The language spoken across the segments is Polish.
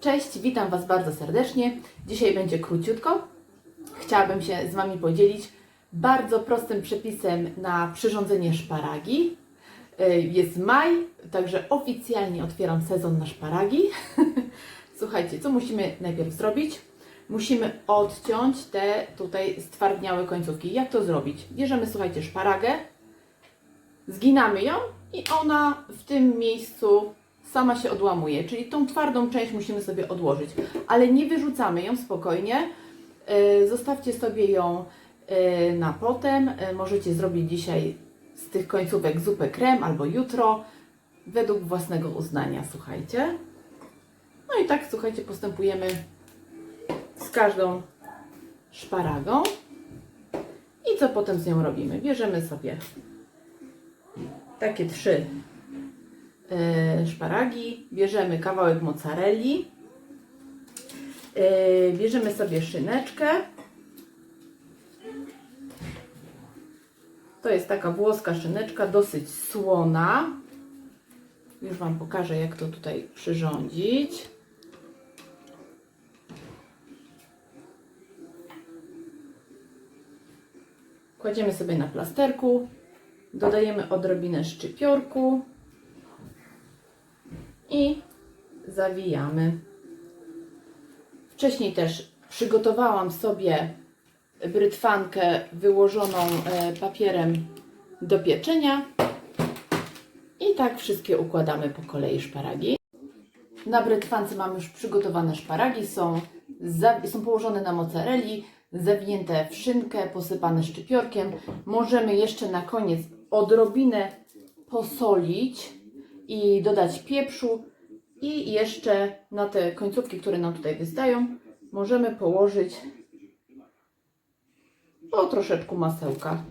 Cześć, witam Was bardzo serdecznie. Dzisiaj będzie króciutko. Chciałabym się z Wami podzielić bardzo prostym przepisem na przyrządzenie szparagi. Y, Jest maj, także oficjalnie otwieram sezon na szparagi. Słuchajcie, co musimy najpierw zrobić? Musimy odciąć te tutaj stwardniałe końcówki. Jak to zrobić? Bierzemy, słuchajcie, szparagę, zginamy ją i ona w tym miejscu sama się odłamuje, czyli tą twardą część musimy sobie odłożyć, ale nie wyrzucamy ją spokojnie. Yy, Zostawcie sobie ją yy, na potem. Yy, Możecie zrobić dzisiaj z tych końcówek zupę krem albo jutro, według własnego uznania, słuchajcie. No i tak, słuchajcie, postępujemy z każdą szparagą. I co potem z nią robimy? Bierzemy sobie takie trzy e, szparagi, bierzemy kawałek mozzarelli, e, bierzemy sobie szyneczkę. To jest taka włoska szyneczka, dosyć słona. Już Wam pokażę, jak to tutaj przyrządzić. Kładziemy sobie na plasterku, dodajemy odrobinę szczypiorku i zawijamy. Wcześniej też przygotowałam sobie brytwankę wyłożoną e, papierem do pieczenia i tak wszystkie układamy po kolei szparagi. Na brytwance mam już przygotowane szparagi, są, są położone na mozzarelli, zawinięte w szynkę, posypane szczypiorkiem. Możemy jeszcze na koniec odrobinę posolić i dodać pieprzu i jeszcze na te końcówki, które nam tutaj wystają, możemy położyć po troszeczku masełka.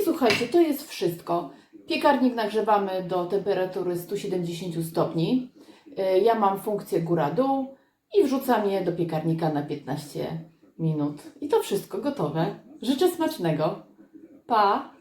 I słuchajcie, to jest wszystko. Piekarnik nagrzewamy do temperatury 170 stopni. Y, Ja mam funkcję góra-dół i wrzucam je do piekarnika na 15 minut. I to wszystko gotowe. Życzę smacznego. Pa!